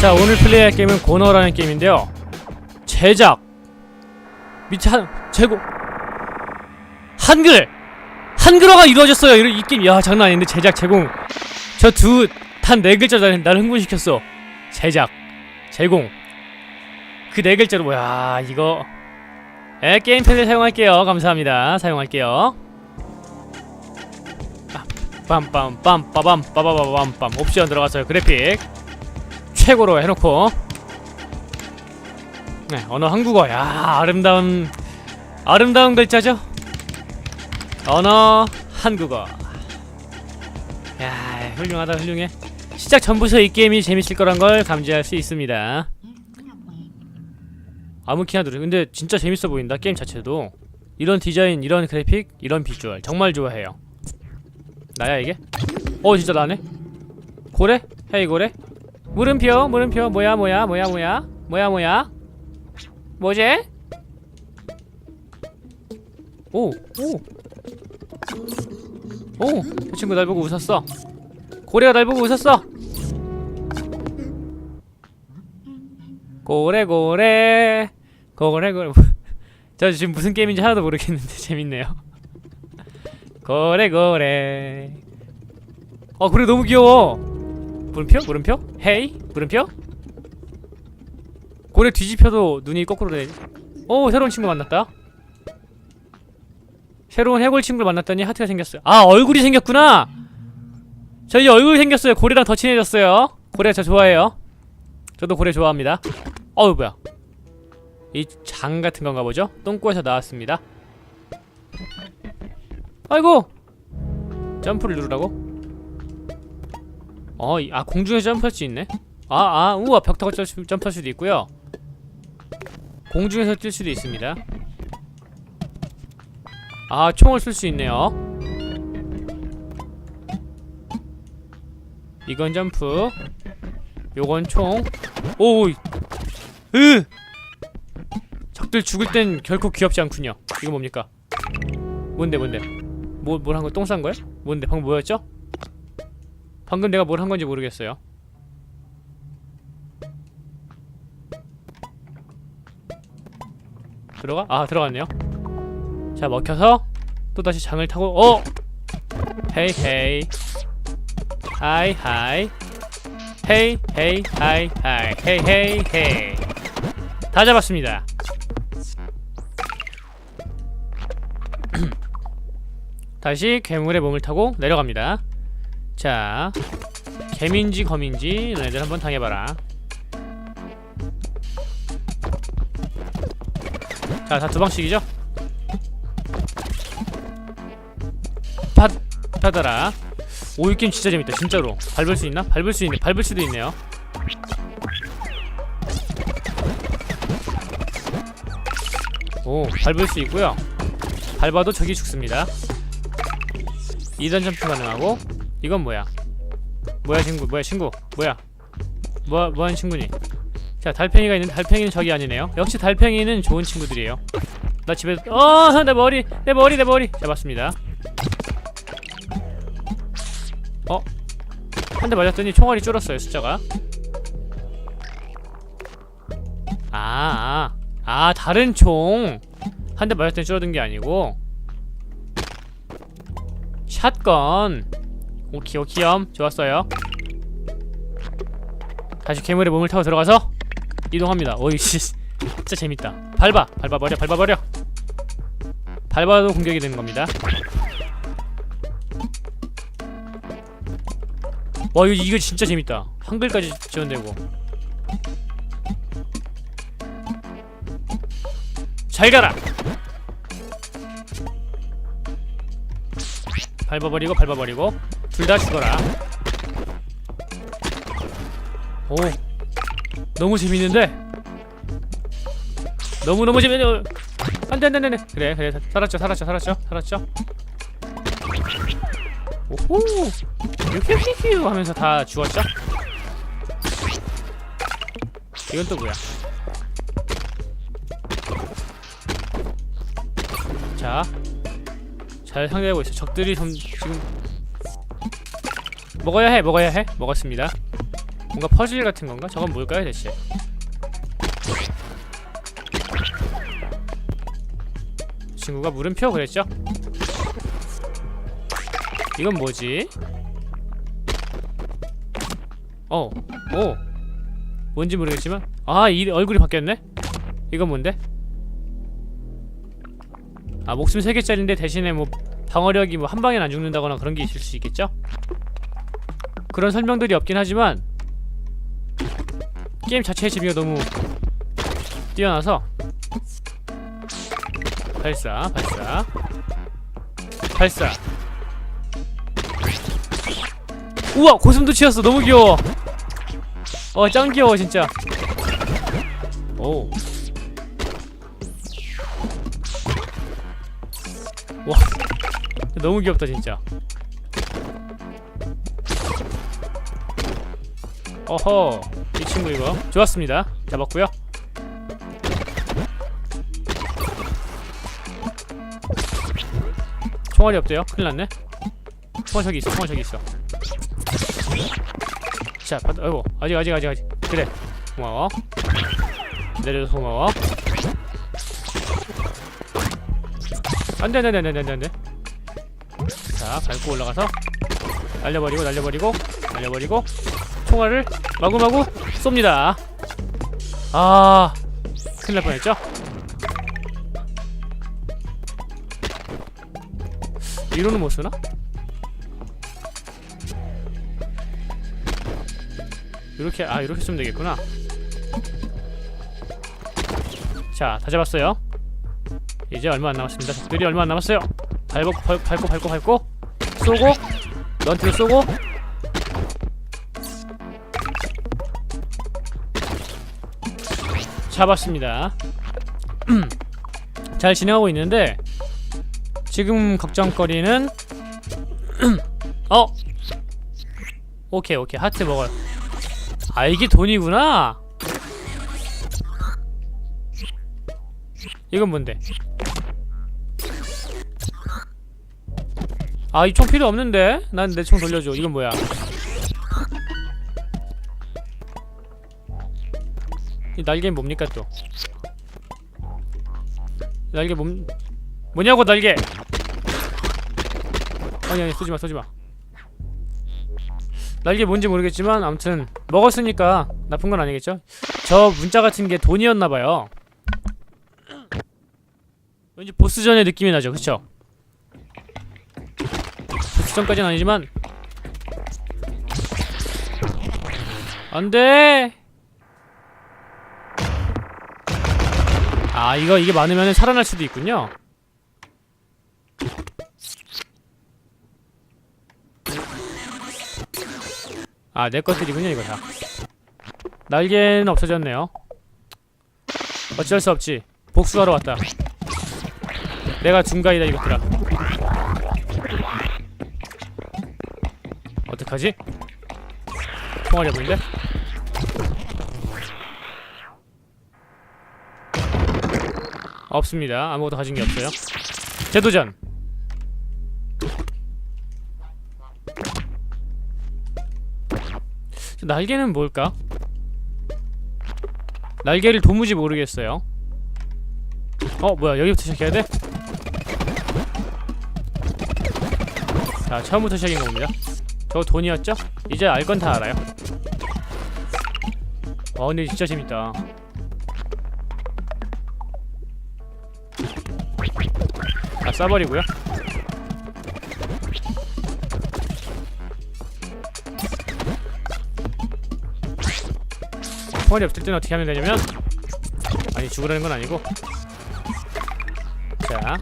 자 오늘 플레이할 게임은 고너라는 게임인데요. 제작. 밑에 한 제공 한글! 한글화가 이루어졌어요. 이, 이 게임. 야 장난 아닌데 제작 제공. 저 두 단 네 글자 날, 날 흥분시켰어. 제작. 제공. 그 네 글자로 뭐야 이거. 에 게임 패드 사용할게요. 감사합니다. 사용할게요. 아, 빰빰빰 빠밤 빠바바밤 빰 옵션 들어갔어요. 그래픽 최고로 해놓고. 네 언어 한국어. 야 아름다운 아름다운 글자죠? 언어 한국어. 야 훌륭하다 훌륭해. 시작 전부터 이 게임이 재밌을 거란 걸 감지할 수 있습니다. 아무 키나 누르. 근데 진짜 재밌어 보인다 게임 자체도. 이런 디자인 이런 그래픽 이런 비주얼. 정말 좋아해요. 나야 이게? 어 진짜 나네? 고래? 헤이 고래? 물음표 물음표 뭐야 뭐야 뭐야 뭐야 뭐야 뭐야 뭐지? 오 오. 오, 그 친구 날 보고 웃었어. 고래가 날 보고 웃었어. 고래 고래 고래 고래. 저 지금 무슨 게임인지 하나도 모르겠는데 재밌네요. 고래 고래. 어 고래 너무 귀여워. 물음표 물음표 헤이 물음표. 고래 뒤집혀도 눈이 거꾸로 돼. 오 새로운 친구 만났다. 새로운 해골 친구를 만났더니 하트가 생겼어요. 아 얼굴이 생겼구나. 저 이제 얼굴이 생겼어요. 고래랑 더 친해졌어요. 고래 저 좋아해요. 저도 고래 좋아합니다. 어우 뭐야? 이 장 같은 건가 보죠? 똥꼬에서 나왔습니다. 아이고 점프를 누르라고? 어, 이- 아 공중에서 점프할 수 있네. 아, 아, 우와 벽 타고 점- 점프할 수도 있고요. 공중에서 뛸 수도 있습니다. 아 총을 쏠수 있네요 이건 점프 요건 총 오우 으 적들 죽을 땐 결코 귀엽지 않군요 이거 뭡니까 뭔데 뭔데 뭐, 뭘 한 거 똥 싼 거야? 뭔데 방금 뭐였죠? 방금 내가 뭘 한 건지 모르겠어요. 들어가? 아 들어갔네요. 자 먹혀서 또 다시 장을 타고 어? 헤이 헤이. 하이 하이. 헤이 헤이 하이 하이. 헤이 헤이 헤이. 다 잡았습니다. 다시 괴물의 몸을 타고 내려갑니다 자 개민지 거민지 너네들 한번 당해봐라. 자 다 두 방씩이죠? 팟 받아라. 오이 게임 진짜 재밌다 진짜로. 밟을 수 있나? 밟을 수 있네 밟을 수도 있네요. 오 밟을 수 있고요. 밟아도 적이 죽습니다. 2단 점프 가능하고 이건 뭐야? 뭐야 친구? 뭐야 친구? 뭐야? 뭐, 뭐하는 친구니? 자 달팽이가 있는데 달팽이는 적이 아니네요. 역시 달팽이는 좋은 친구들이에요. 나 집에 어내 머리 내 머리 내 머리. 잡았습니다. 어? 한 대 맞았더니 총알이 줄었어요 숫자가. 아, 아, 아 다른 총. 한 대 맞았더니 줄어든 게 아니고. 샷건 오키 오키염. 좋았어요. 다시 괴물의 몸을 타고 들어가서 이동합니다. 어이 씨 진짜 재밌다. 밟아 밟아버려 밟아버려. 밟아도 공격이 되는 겁니다. 와 이거, 이거 진짜 재밌다. 한글까지 지원되고. 잘 가라! 밟아버리고 밟아버리고 둘 다 죽어라. 오. 너무 재밌는데? 너무너무 재밌네 안돼 안돼 안돼 그래 그래. 살았죠 살았죠 살았죠 살았죠. 오호. 유키키키 하면서 다 죽었죠? 이건 또 뭐야? 자, 잘 상대하고 있어. 적들이 점, 지금 먹어야 해, 먹어야 해. 먹었습니다. 뭔가 퍼즐 같은 건가? 저건 뭘까요 대체? 친구가 물음표 그랬죠? 이건 뭐지? 어, 오, 뭔지 모르겠지만 아, 이 얼굴이 바뀌었네? 이건 뭔데? 아, 목숨 3개짜리인데 대신에 뭐 방어력이 뭐 한 방에 안 죽는다거나 그런 게 있을 수 있겠죠? 그런 설명들이 없긴 하지만 게임 자체의 재미가 너무 뛰어나서 발사, 발사, 발사. 우와, 고슴도 치였어. 너무 귀여워. 어, 짱 귀여워 진짜. 오. 와, 너무 귀엽다 진짜. 어허, 이 친구 이거 좋았습니다. 잡았고요. 총알이 없대요. 큰일 났네. 총알 저기 있어. 총알 저기 있어. 자, 받, 아이고, 아직 아직 아직 아직. 그래, 고마워. 내려줘서 고마워. 안돼 안돼 안돼 안돼 안돼. 자, 밟고 올라가서 날려버리고 날려버리고 날려버리고 총알을 마구마구 쏩니다. 아, 큰일 날 뻔했죠? 이로는 못 쓰나? 이렇게 아 이렇게 쓰면 되겠구나. 자, 다 잡았어요. 이제 얼마 안 남았습니다. 적들이 얼마 안 남았어요. 밟고 밟, 밟고 밟고 밟고 쏘고 런트를 쏘고 잡았습니다. 잘 진행하고 있는데 지금 걱정거리는 어 오케이 오케이 하트 먹어요. 아 이게 돈이구나. 이건 뭔데? 아 이 총 필요 없는데? 난 내 총 돌려줘. 이건 뭐야? 날개는 뭡니까 또? 날개 몸 뭐냐고 날개? 아니 아니 쏘지마 쏘지마 날개 뭔지 모르겠지만 아무튼 먹었으니까 나쁜 건 아니겠죠? 저 문자 같은 게 돈이었나봐요 왠지 보스전의 느낌이 나죠 그쵸? 보스전까지는 아니지만 안돼 아 이거 이게 많으면 살아날 수도 있군요. 아 내 것들이군요 이거 다. 날개는 없어졌네요. 어쩔 수 없지. 복수하러 왔다. 내가 중가이다 이것들아. 어떡하지? 총알이 없는데? 없습니다. 아무것도 가진 게 없어요. 재도전. 날개는 뭘까? 날개를 도무지 모르겠어요. 어 뭐야. 여기부터 시작해야 돼? 자 처음부터 시작인 겁니다. 저거 돈이었죠? 이제 알 건 다 알아요. 와 근데 진짜 재밌다 쏴버리고요. 총알이 없을 때는 어떻게 하면 되냐면 아니 죽으라는 건 아니고. 자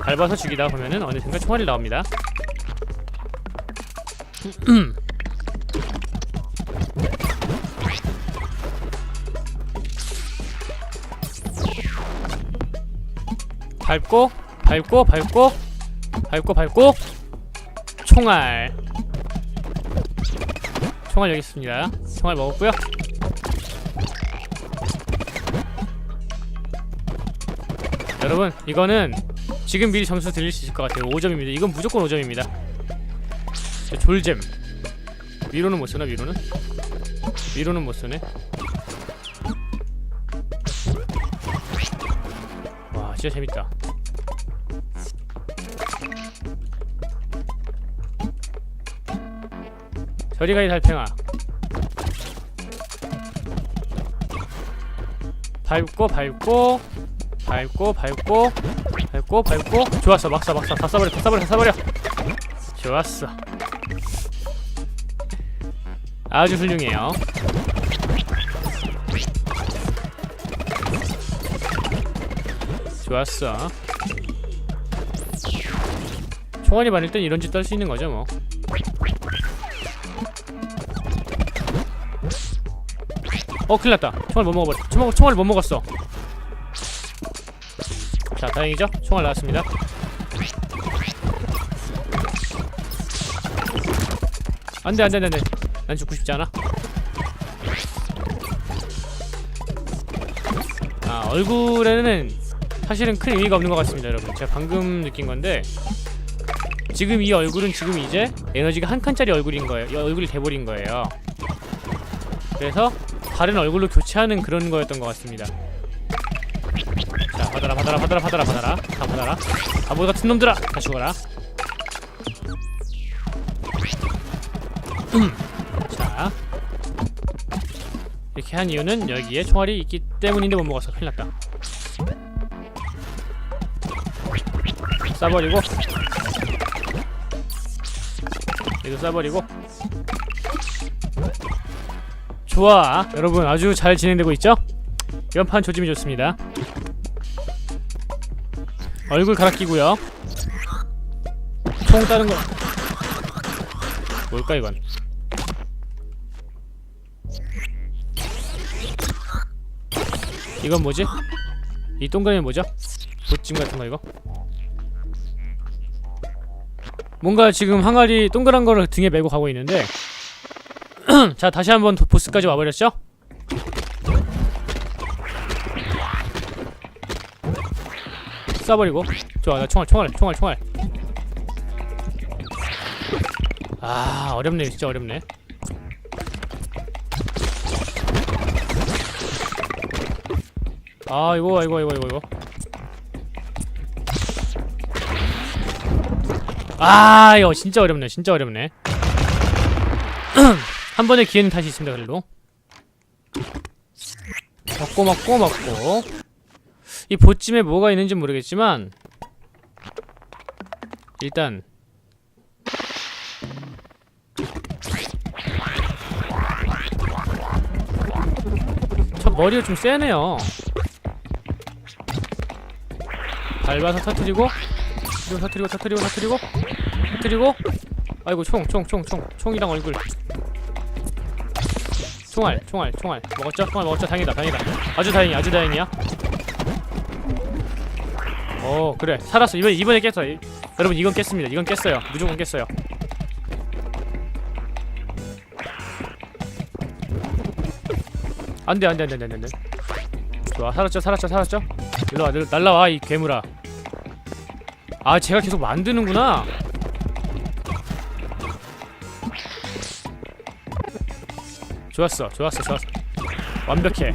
밟아서 죽이다 보면은 어느샌가 총알이 나옵니다. 밟고 밟고 밟고 밟고 밟고. 총알. 총알 여기 있습니다. 총알 먹었고요. 여러분 이거는 지금 미리 점수 드릴 수 있을 것 같아요. 5점입니다. 이건 무조건 5점입니다. 졸잼. 위로는 못 쓰나 위로는? 위로는 못 쏘네. 와, 진짜 재밌다. 저리 가이 달팽아. 밟고 밟고 밟고 밟고 밟고 밟고. 좋았어 막사 막사. 다 쏴버려 다 쏴버려 다 쏴버려. 좋았어. 아주 훌륭해요. 좋았어. 총알이 많을 땐 이런 짓도 할 수 있는 거죠 뭐 어, 큰일 났다. 총알 못 먹어버려. 총알, 총알 못 먹었어. 자, 다행이죠? 총알 나왔습니다. 안 돼, 안 돼, 안 돼, 안 돼. 난 죽고 싶지 않아. 아, 얼굴에는 사실은 큰 의미가 없는 것 같습니다, 여러분. 제가 방금 느낀 건데, 지금 이 얼굴은 지금 이제 에너지가 한 칸짜리 얼굴인 거예요. 이 얼굴이 돼버린 거예요. 그래서 다른 얼굴로 교체하는 그런 거였던 것 같습니다. 자, 받아라, 받아라, 받아라, 받아라, 받아라, 다 받아라. 바보 같은 놈들아, 다 죽어라. 음. 자, 이렇게 한 이유는 여기에 총알이 있기 때문인데 못 먹었어. 큰일 났다. 쏴버리고, 이거 쏴버리고. 좋아 여러분 아주 잘 진행되고 있죠? 이번 판 조짐이 좋습니다 얼굴 갈아 끼고요 총 따는 거 뭘까 이건 이건 뭐지? 이 동그라미 뭐죠? 보찜 같은 거 이거? 뭔가 지금 항아리 동그란 거를 등에 메고 가고 있는데 자 다시 한번 도- 보스까지 와버렸죠? 쏴버리고. 좋아 나 총알 총알 총알 총알. 아 어렵네. 진짜 어렵네. 아 이거 이거 이거 이거 이거. 아 이거 진짜 어렵네. 진짜 어렵네 한 번의 기회는 다시 있습니다 그래도. 먹고 먹고 먹고. 이 보찜에 뭐가 있는지 모르겠지만 일단 저 머리가 좀 세네요. 밟아서 터트리고 터트리고 터트리고 터트리고 터트리고. 아이고 총총 총 총 총이랑 얼굴 총알 총알 총알. 먹었죠? 총알 먹었죠? 다행이다 다행이다. 아주 다행이야 아주 다행이야. 오 그래. 살았어. 이번, 이번에 깼어. 이- 여러분 이건 깼습니다. 이건 깼어요. 무조건 깼어요. 안돼 안돼 안돼 안돼 좋아. 살았죠? 살았죠? 살았죠? 일로와 늘- 날라와 이 괴물아. 아 제가 계속 만드는구나 좋았어 좋았어 좋았어. 완벽해.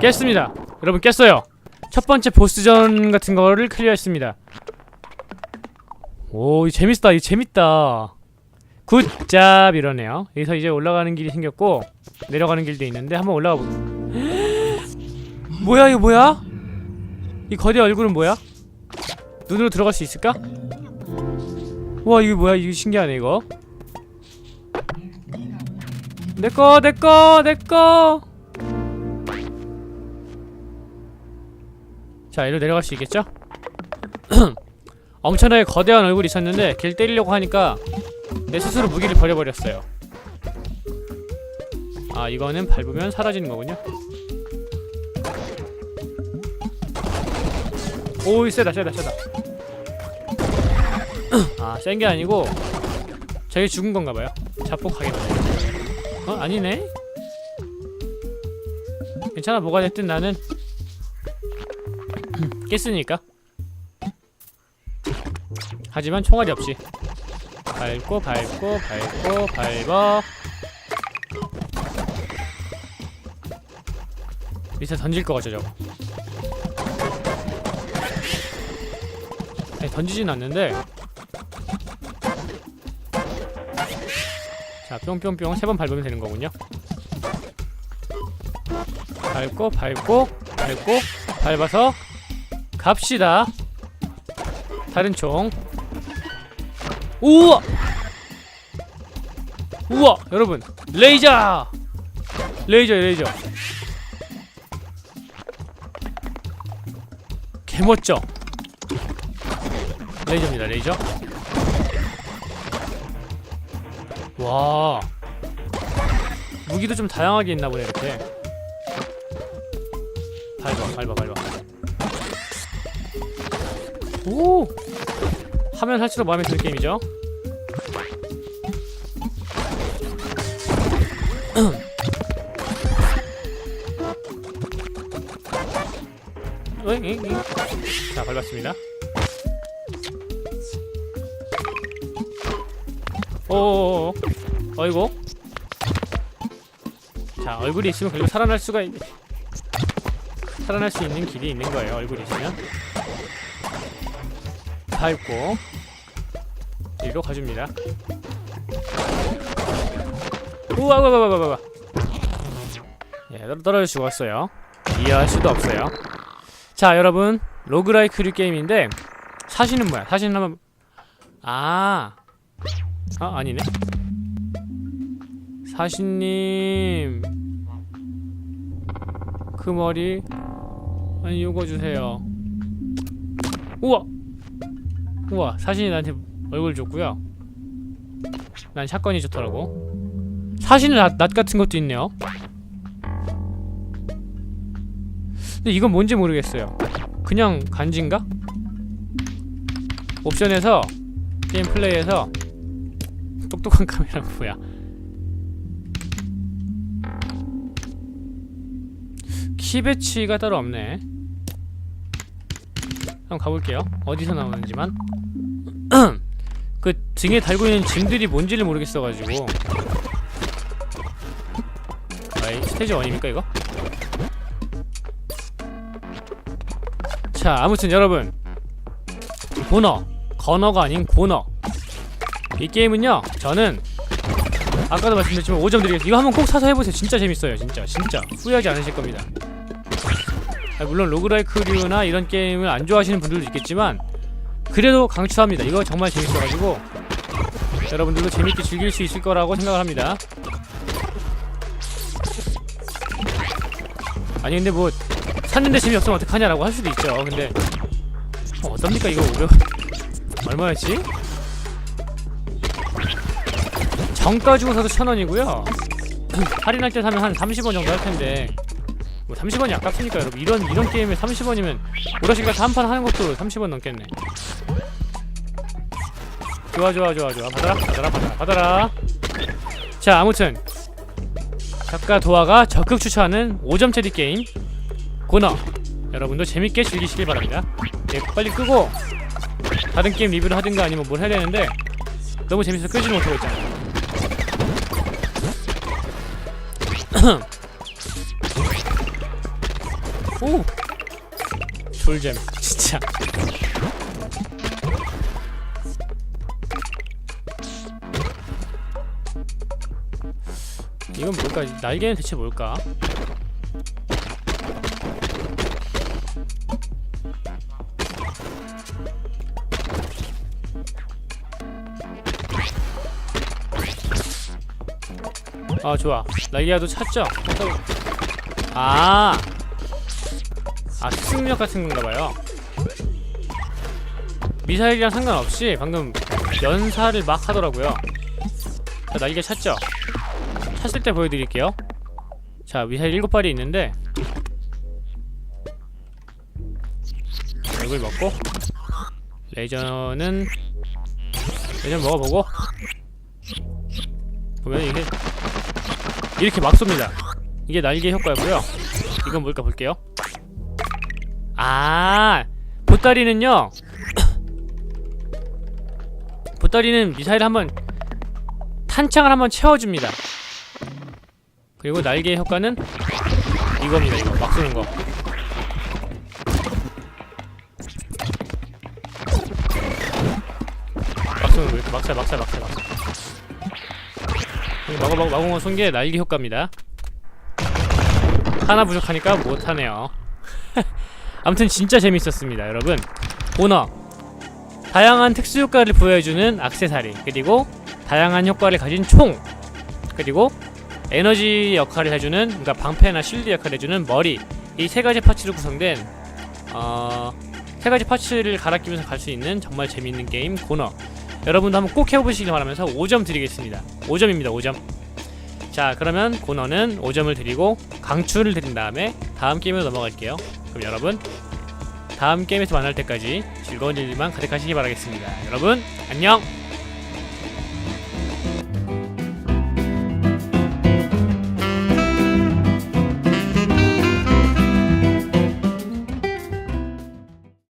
깼습니다. 여러분 깼어요. 첫 번째 보스전 같은 거를 클리어했습니다. 오 재밌다 이거 재밌다. 굿잡 이러네요. 여기서 이제 올라가는 길이 생겼고 내려가는 길도 있는데 한번 올라가 보 뭐야 이거 뭐야? 이 거대 얼굴은 뭐야? 눈으로 들어갈 수 있을까? 와 이거 뭐야? 이거 신기하네 이거 내꺼 내꺼 내꺼. 자 이리로 내려갈 수 있겠죠? 엄청나게 거대한 얼굴이 있었는데 길 때리려고 하니까 내 스스로 무기를 버려버렸어요. 아 이거는 밟으면 사라지는 거군요. 오이 세다 세다 세다. 아 센 게 아니고 저기 죽은 건가 봐요. 자폭하게 되네 어? 아니네? 괜찮아 뭐가 됐든 나는 깼으니까 하지만 총알이 없이 밟고 밟고 밟고 밟어 미사 던질 거 같죠 저거 던지진 않는데 자 뿅뿅뿅 세 번 밟으면 되는 거군요. 밟고 밟고 밟고 밟아서 갑시다. 다른 총. 우와! 우와 여러분. 레이저! 레이저 레이저. 개멋져. 레이저입니다 레이저 와. 무기도 좀 다양하게 있나 보네 이렇게. 밟아 밟아 밟아. 오! 하면 할수록 마음에 드는 게임이죠. 자 밟았습니다. 오오오 어이구. 자 얼굴이 있으면 그리고 살아날 수가 있... 살아날 수 있는 길이 있는 거예요 얼굴이 있으면. 밟고. 이리로 가줍니다. 우와 우와 우와 우와 예 떨- 떨어져 죽었어요. 이해할 수도 없어요. 자 여러분. 로그라이크류 게임인데 사시는 뭐야? 사시는 한번 아. 아, 아니네. 사신님. 그 머리. 아니, 요거 주세요. 우와! 우와, 사신이 나한테 얼굴 줬고요. 난 샷건이 좋더라고. 사신 낫, 낫 같은 것도 있네요. 근데 이건 뭔지 모르겠어요. 그냥 간지인가? 옵션에서 게임 플레이에서 똑똑한 카메라 뭐야? 키 배치가 따로 없네. 한번 가볼게요. 어디서 나오는지만. 그 등에 달고 있는 짐들이 뭔지를 모르겠어가지고. 아이 스테이지 1입니까 이거? 자 아무튼 여러분 고너 건어가 아닌 고너 이 게임은요 저는 아까도 말씀드렸지만 5점 드리겠습니다 이거 한번 꼭 사서 해보세요 진짜 재밌어요 진짜 진짜 후회하지 않으실 겁니다 아, 물론 로그라이크류나 이런 게임을 안 좋아하시는 분들도 있겠지만 그래도 강추합니다. 이거 정말 재밌어가지고 여러분들도 재밌게 즐길 수 있을 거라고 생각을 합니다. 아니 근데 뭐 샀는데 재미없으면 어떡하냐라고 할 수도 있죠. 근데 어, 어떻습니까 이거 500 얼마였지? 정가 주고 사도 천 원이고요. 할인할 때 사면 한 30원 정도 할 텐데 뭐 30원이 아깝습니까 여러분? 이런 이런 게임에 30원이면 오락실 가서 한 판 하는 것도 30원 넘겠네. 좋아 좋아 좋아 좋아 받아라 받아라 받아라 받아라. 자 아무튼 작가 도화가 적극 추천하는 5점 체리 게임 고너 여러분도 재밌게 즐기시길 바랍니다. 예, 빨리 끄고 다른 게임 리뷰를 하든가 아니면 뭘 해야 되는데 너무 재밌어서 끄지를 못하고 있잖아. 오! 졸잼 진짜 이건 뭘까? 날개는 대체 뭘까? 아 좋아 날개도 찾죠? 아, 아 수승력 같은 건가봐요. 미사일이랑 상관없이 방금 연사를 막 하더라고요. 자, 날개 찾죠? 찾을 때 보여드릴게요. 자, 미사일 7발이 있는데 이걸 먹고 레이저는 레이저 먹어보고 보면 이게 이렇게 막 쏩니다. 이게 날개 효과고요. 이건 뭘까 볼게요. 아, 보따리는요. 보따리는 미사일 한번 탄창을 한번 채워줍니다. 그리고 날개 효과는 이겁니다 이거. 막 쏘는 거. 막 쏘는 거. 이렇게 막살 막살 막살 막살 마구 마구 마구마 쏜게 날개 효과입니다. 하나 부족하니까 못하네요 아무튼 진짜 재밌었습니다 여러분. 오너. 다양한 특수 효과를 부여해주는 악세사리 그리고 다양한 효과를 가진 총 그리고 에너지 역할을 해주는 그러니까 방패나 실드 역할을 해주는 머리. 이 세 가지 파츠로 구성된 어, 세 가지 파츠를 갈아 끼면서 갈 수 있는 정말 재밌는 게임 고너. 여러분도 한번 꼭 해보시길 바라면서 5점 드리겠습니다. 5점입니다 5점. 자 그러면 고너는 5점을 드리고 강추를 드린 다음에 다음 게임으로 넘어갈게요 그럼 여러분 다음 게임에서 만날 때까지 즐거운 일만 가득하시기 바라겠습니다. 여러분 안녕